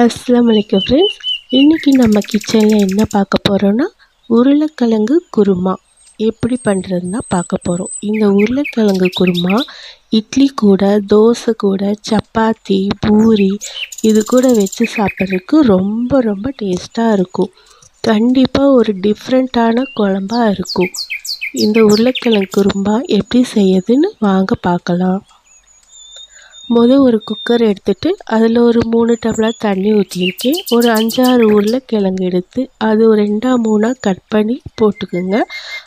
அஸ்லாம் வலைக்கம் ஃப்ரெண்ட்ஸ் இன்றைக்கி நம்ம கிச்சனில் என்ன பார்க்க போகிறோன்னா உருளைக்கிழங்கு குருமா. எப்படி பண்ணுறதுன்னா பார்க்க போகிறோம் இந்த உருளைக்கிழங்கு குருமா இட்லி கூட தோசை கூட சப்பாத்தி பூரி இது கூட வச்சு சாப்பிட்றதுக்கு ரொம்ப ரொம்ப டேஸ்ட்டாக இருக்கும். கண்டிப்பாக ஒரு டிஃப்ரெண்ட்டான குழம்பா இருக்கும். இந்த உருளைக்கிழங்கு குருமா எப்படி செய்யுதுன்னு வாங்க பார்க்கலாம். மொதல் ஒரு குக்கர் எடுத்துட்டு அதில் ஒரு மூணு டம்ளர் தண்ணி ஊற்றிருக்கேன் ஒரு அஞ்சாறு உருளைக்கிழங்கு எடுத்து அது ஒரு ரெண்டாக மூணாக கட் பண்ணி போட்டுக்கோங்க.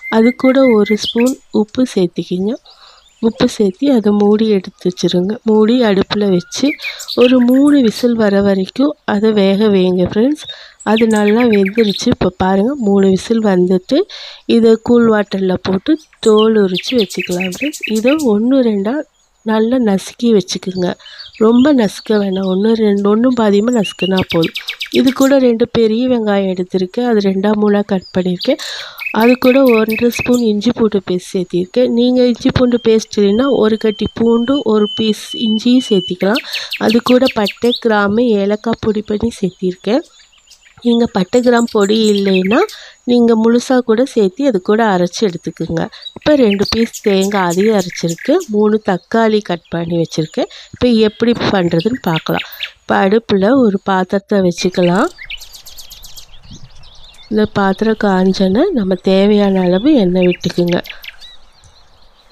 அது கூட ஒரு ஸ்பூன் உப்பு சேர்த்திக்கிங்க. உப்பு சேர்த்தி அதை மூடி எடுத்து வச்சுருங்க. மூடி அடுப்பில் வச்சு ஒரு மூணு விசில் வர வரைக்கும் அதை வேக வைங்க ஃப்ரெண்ட்ஸ் அது நல்லா வெந்துருச்சு. இப்போ பாருங்கள் மூணு விசில் வந்துட்டு இதை கூல் வாட்டரில் போட்டு தோல் உரித்து வச்சுக்கலாம் ஃப்ரெண்ட்ஸ் இதை ஒன்று ரெண்டாக நல்லா நசுக்கி வச்சுக்குங்க. ரொம்ப நசுக்க வேணாம். ஒன்று ரெண்டு ஒன்றும் பாதியமாக நசுக்குனா போதும். இது கூட ரெண்டு பெரிய வெங்காயம் எடுத்திருக்கேன். அது ரெண்டாம் மூணாக கட் பண்ணியிருக்கேன். அது கூட ஒன்றரை ஸ்பூன் இஞ்சி பூண்டு பேஸ்ட் சேர்த்திருக்கேன். நீங்கள் இஞ்சி பூண்டு பேஸ்ட் இல்லைன்னா ஒரு கட்டி பூண்டும் ஒரு பீஸ் இஞ்சியும் சேர்த்திக்கலாம். அது கூட பட்டை கிராம்பு ஏலக்காய் பொடி பண்ணி சேர்த்திருக்கேன். நீங்கள் பட்டு கிராம் பொடி இல்லைன்னா நீங்கள் முழுசாக கூட சேர்த்து அது கூட அரைச்சி எடுத்துக்கோங்க. இப்போ ரெண்டு பீஸ் தேங்காய் அதையும் அரைச்சிருக்கு. மூணு தக்காளி கட் பண்ணி வச்சுருக்கேன். இப்போ எப்படி பண்ணுறதுன்னு பார்க்கலாம். இப்போ அடுப்பில் ஒரு பாத்திரத்தை வச்சுக்கலாம். இந்த பாத்திரம் காஞ்சோன்னே நம்ம தேவையான அளவு எண்ணெய் விட்டுக்குங்க.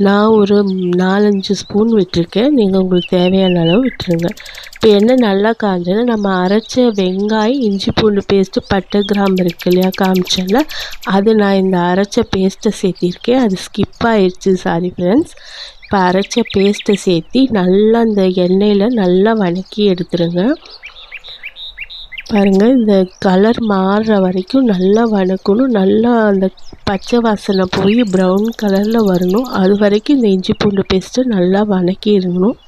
நான் ஒரு நாலஞ்சு ஸ்பூன் விட்டுருக்கேன். நீங்கள் உங்களுக்கு தேவையான அளவு விட்டுருங்க. இப்போ எண்ணெய் நல்லா காஞ்சோன்னா நம்ம அரைச்ச வெங்காயம் இஞ்சி பூண்டு பேஸ்ட்டு பட்டை கிராம்பு இருக்கு இல்லையா காமிச்சல அது நான் இந்த அரைச்ச பேஸ்ட்டை சேர்த்திருக்கேன். அது ஸ்கிப் ஆயிடுச்சு சாரி ஃப்ரெண்ட்ஸ் இப்போ அரைச்ச பேஸ்ட்டை சேர்த்தி நல்லா அந்த எண்ணெயில் நல்லா வதக்கி எடுத்துருங்க. பாருங்கள் இந்த கலர் மாறுற வரைக்கும் நல்லா வதக்கணும் நல்லா அந்த பச்சை வாசனை போய் ப்ரௌன் கலரில் வரணும். அது வரைக்கும் இந்த இஞ்சி பூண்டு பேஸ்ட்டு நல்லா வதக்கி இருக்கணும்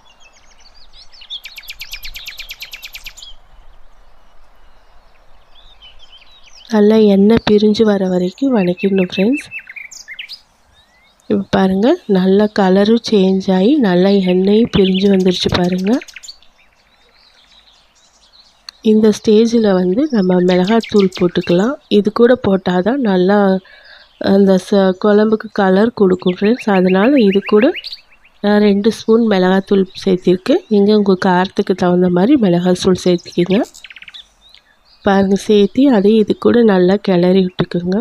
நல்லா எண்ணெய் பிரிஞ்சு வர வரைக்கும் வதக்கிடணும் ஃப்ரெண்ட்ஸ் இப்போ பாருங்கள் நல்லா கலரும் சேஞ்ச் ஆகி நல்லா எண்ணெயும் பிரிஞ்சு வந்துருச்சு பாருங்கள் இந்த ஸ்டேஜில் வந்து நம்ம மிளகாத்தூள் போட்டுக்கலாம். இது கூட போட்டால் தான் நல்லா அந்த ச குழம்புக்கு கலர் கொடுக்கும் ஃப்ரெண்ட்ஸ் அதனால் இது கூட நான் ரெண்டு ஸ்பூன் மிளகாத்தூள் சேர்த்திருக்கேன். நீங்கள் உங்கள் காரத்துக்கு தகுந்த மாதிரி மிளகாத்தூள் சேர்த்திக்கிங்க. பாருங்கள் சேர்த்தி அதையும் இது கூட நல்லா கிளறி விட்டுக்குங்க.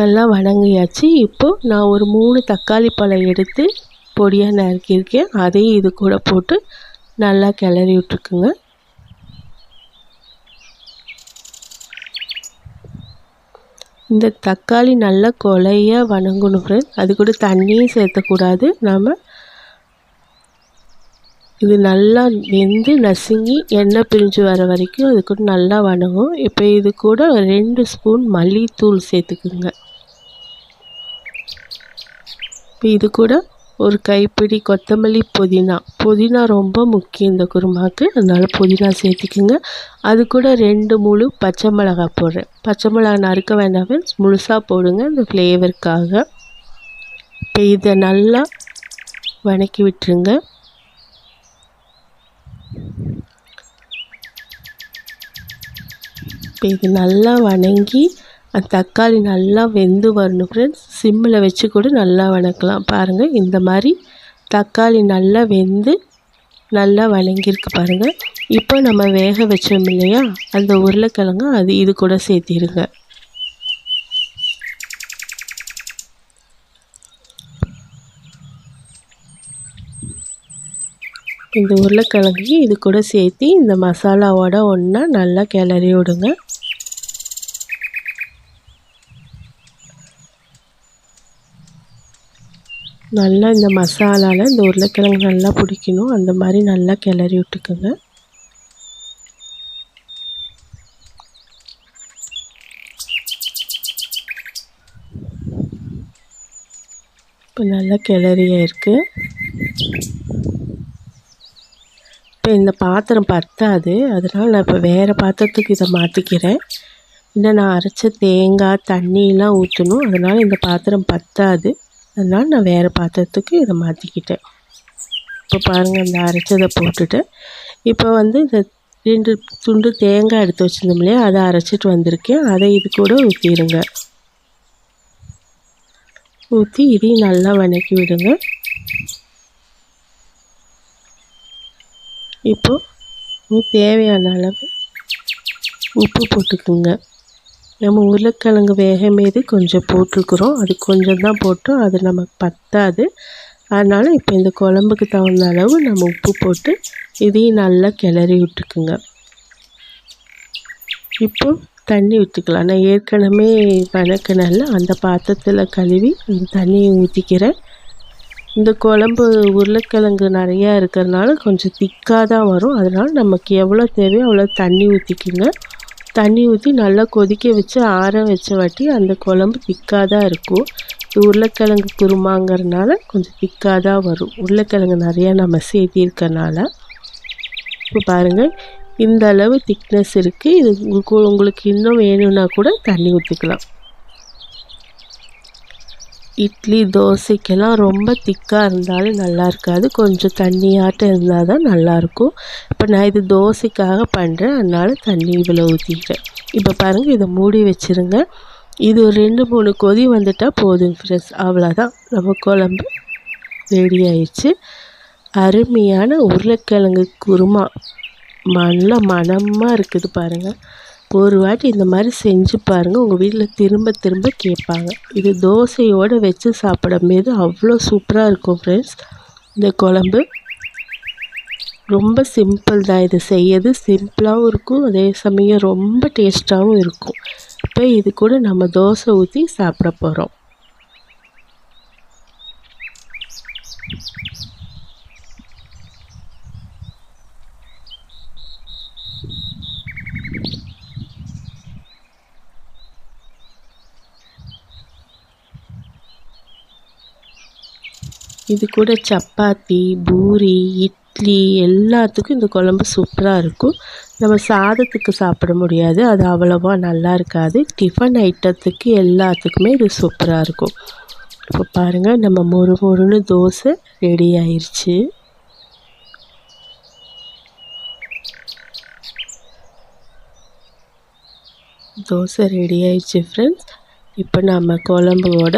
நல்லா வணங்கியாச்சு. இப்போது நான் ஒரு மூணு தக்காளி பழம் எடுத்து பொடியாக நறுக்கியிருக்கேன். அதையும் இது கூட போட்டு நல்லா கிளறி விட்டுக்குங்க. இந்த தக்காளி நல்லா கொலையாக வணங்கணும் அது கூட தண்ணியும் சேர்த்தக்கூடாது. நாம் இது நல்லா வெந்து நசுங்கி எண்ணெய் பிரிஞ்சு வர வரைக்கும் அது கூட நல்லா வணங்கும். இப்போ இது கூட ரெண்டு ஸ்பூன் மல்லித்தூள் சேர்த்துக்குங்க. இப்போ இது கூட ஒரு கைப்பிடி கொத்தமல்லி புதினா. புதினா ரொம்ப முக்கியம் இந்த குருமாவுக்கு அதனால் புதினா சேர்த்துக்குங்க. அது கூட ரெண்டு முழு பச்சை மிளகா போடுறேன் பச்சை மிளகா நறுக்க வேண்டாம் முழுசாக போடுங்க இந்த ஃப்ளேவருக்காக இப்போ இதை நல்லா வதக்கி விட்டுருங்க. இப்போ இது நல்லா வணங்கி அந்த தக்காளி நல்லா வெந்து வரணும் ஃப்ரெண்ட்ஸ் சிம்மில் வச்சு கூட நல்லா வணக்கலாம். பாருங்கள் இந்த மாதிரி தக்காளி நல்லா வெந்து நல்லா வணங்கியிருக்கு பாருங்கள் இப்போ நம்ம வேக வச்சோம் இல்லையா? அந்த உருளைக்கிழங்கு அது இது கூட சேர்த்திடுங்க இந்த உருளைக்கிழங்கு இது கூட சேர்த்து இந்த மசாலாவோட ஒன்றா நல்லா கிளறி விடுங்க. நல்லா இந்த மசாலாவில் இந்த உருளைக்கிழங்கு நல்லா பிடிக்கணும். அந்த மாதிரி நல்லா கிளறி விட்டுக்குங்க. இப்போ நல்லா கிளறியாக இருக்குது இப்போ இந்த பாத்திரம் பத்தாது. அதனால் நான் இப்போ வேறு பாத்திரத்துக்கு இதை மாற்றிக்கிறேன் இன்னும் நான் அரைச்ச தேங்காய் தண்ணியெலாம் ஊற்றணும் அதனால் இந்த பாத்திரம் பத்தாது. அதனால் நான் வேறு பாத்திரத்துக்கு இதை மாற்றிக்கிட்டேன் இப்போ பாருங்கள் அந்த அரைச்சதை போட்டுட்டு இப்போ வந்து இந்த ரெண்டு துண்டு தேங்காய் எடுத்து வச்சுருந்தோம் இல்லையா அதை அரைச்சிட்டு வந்திருக்கேன். அதை இது கூட ஊற்றிடுங்க ஊற்றி இதையும் நல்லா வணக்கி விடுங்க. இப்போது தேவையான அளவு உப்பு போட்டுக்குங்க. நம்ம உருளைக்கிழங்கு வேக மீது கொஞ்சம் போட்டிருக்குறோம் அது கொஞ்சம் தான் போட்டோம் அது நமக்கு பத்தாது. அதனால் இப்போ இந்த குழம்புக்கு தகுந்த அளவு நம்ம உப்பு போட்டு இதையும் நல்லா கிளறி விட்டுக்குங்க. இப்போ தண்ணி ஊற்றிக்கலாம் நான் ஏற்கனவே வணக்கினால அந்த பாத்திரத்தில் கழுவி அந்த தண்ணியை ஊற்றிக்கிறேன் இந்த குழம்பு உருளைக்கிழங்கு நிறையா இருக்கிறதுனால கொஞ்சம் திக்காக தான் வரும். அதனால் நமக்கு எவ்வளோ தேவையோ அவ்வளோ தண்ணி ஊற்றிக்குங்க தண்ணி ஊற்றி நல்லா கொதிக்க வச்சு ஆற வச்ச வாட்டி அந்த குழம்பு திக்காக தான் இருக்கும் உருளைக்கிழங்கு குருமாங்கிறதுனால கொஞ்சம் திக்காக தான் வரும். உருளைக்கிழங்கு நிறையா நம்ம சேர்த்திருக்கனால. இப்போ பாருங்கள் இந்த அளவு திக்னஸ் இருக்குது இது உங்களுக்கு உங்களுக்கு இன்னும் வேணும்னா கூட தண்ணி ஊற்றிக்கலாம் இட்லி தோசைக்கெல்லாம் ரொம்ப திக்காக இருந்தாலும் நல்லா இருக்காது. கொஞ்சம் தண்ணியாட்டம் இருந்தால் தான் நல்லாயிருக்கும் இப்போ நான் இது தோசைக்காக பண்ணுறேன் அதனால் தண்ணி இவ்வளோ ஊற்றிக்கிறேன் இப்போ பாருங்கள் இதை மூடி வச்சுருங்க. இது ஒரு ரெண்டு மூணு கொதி வந்துட்டால் போதும் ஃப்ரெண்ட்ஸ் அவ்வளோதான் நம்ம குழம்பு ரெடி ஆயிடுச்சு. அருமையான உருளைக்கிழங்கு குருமா. நல்லா மணமாக இருக்குது பாருங்கள் ஒரு வாட்டி இந்த மாதிரி செஞ்சு பாருங்கள் உங்கள் வீட்டில் திரும்ப திரும்ப கேட்பாங்க. இது தோசையோடு வச்சு சாப்பிடும்போது அவ்வளோ சூப்பராக இருக்கும் ஃப்ரெண்ட்ஸ் இந்த குழம்பு ரொம்ப சிம்பிள் தான். இது செய்யறது சிம்பிளாகவும் இருக்கும் அதே சமயம் ரொம்ப டேஸ்ட்டாகவும் இருக்கும். இப்போ இது கூட நம்ம தோசை ஊற்றி சாப்பிட போகிறோம் இது கூட சப்பாத்தி பூரி இட்லி எல்லாத்துக்கும் இந்த குழம்பு சூப்பராக இருக்கும். நம்ம சாதத்துக்கு சாப்பிட முடியாது. அது அவ்வளோவா நல்லா இருக்காது. டிஃபன் ஐட்டத்துக்கு எல்லாத்துக்குமே இது சூப்பராக இருக்கும். இப்போ பாருங்கள் நம்ம மொறு மொறுன்னு தோசை ரெடி ஆயிடுச்சு தோசை ரெடி ஆயிடுச்சு ஃப்ரெண்ட்ஸ் இப்போ நம்ம குழம்போட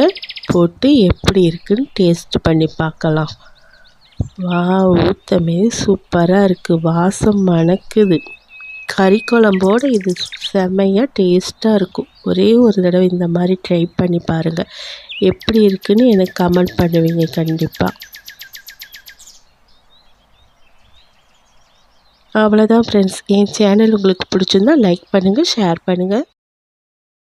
போட்டு எப்படி இருக்குன்னு டேஸ்ட் பண்ணி பார்க்கலாம். வா ஊற்றமே சூப்பராக இருக்குது வாசம் மணக்குது. கறி குழம்போடு இது செமையாக டேஸ்ட்டாக இருக்கும். ஒரே ஒரு தடவை இந்த மாதிரி ட்ரை பண்ணி பாருங்கள் எப்படி இருக்குன்னு எனக்கு கமெண்ட் பண்ணுவீங்க கண்டிப்பாக அவ்வளோதான் ஃப்ரெண்ட்ஸ் என் சேனல் உங்களுக்கு பிடிச்சிருந்தா லைக் பண்ணுங்கள் ஷேர் பண்ணுங்கள்